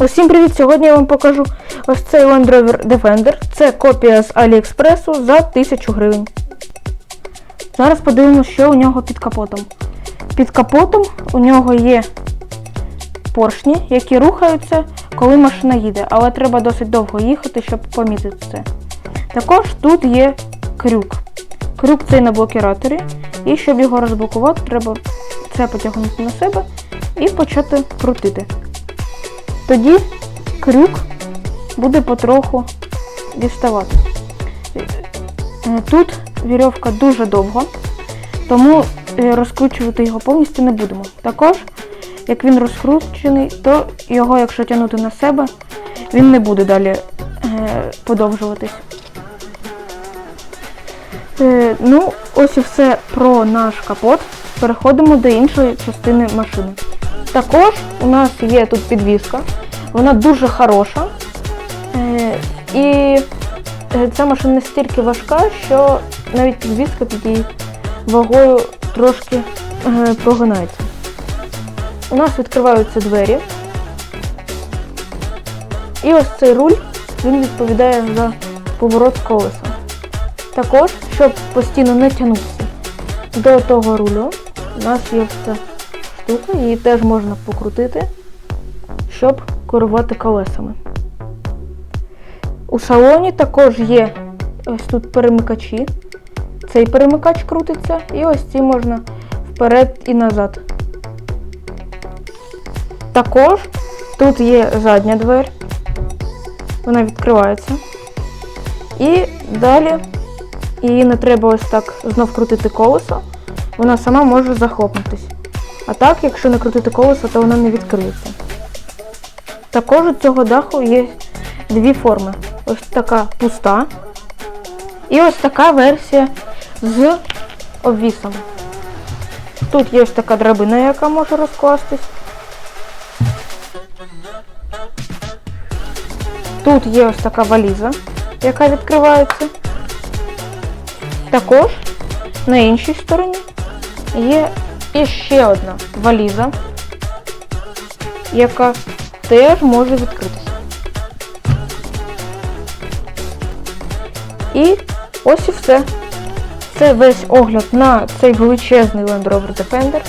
Усім привіт! Сьогодні я вам покажу ось цей Land Rover Defender. Це копія з Аліекспресу за 1000 гривень. Зараз подивимося, що у нього під капотом. Під капотом у нього є поршні, які рухаються, коли машина їде, але треба досить довго їхати, щоб помітити це. Також тут є крюк. Крюк цей на блокіраторі, і щоб його розблокувати, треба це потягнути на себе і почати крутити. Тоді крюк буде потроху діставати. Е, Тут вірьовка дуже довга, тому е, розкручувати його повністю не будемо. Також, як він розкручений, то його, якщо тягнути на себе, він не буде далі е, подовжуватись. Ну, ось і все про наш капот. Переходимо до іншої частини машини. Також у нас є тут підвіска, вона дуже хороша. Е, і е, ця машина настільки важка, що навіть підвіска під її вагою трошки е, прогинається. У нас відкриваються двері. І ось цей руль він відповідає за поворот колеса. Також, щоб постійно не тягнутися до того рулю, у нас є ця штука, її теж можна покрутити, щоб керувати колесами. У салоні також є ось тут перемикачі. Цей перемикач крутиться, і ось ці можна вперед і назад. Також тут є задня двері, вона відкривається. І далі її не треба ось так знов крутити колесо, вона сама може захлопнутись. А так, якщо не крутити колесо, то вона не відкриється. Також у цього даху є дві форми. Ось така пуста. І ось така версія з обвісом. Тут є ось така драбина, яка може розкластись. Тут є ось така валіза, яка відкривається. Також на іншій стороні є іще одна валіза, яка теж може відкритися. І ось і все. Це весь огляд на цей величезний Land Rover Defender.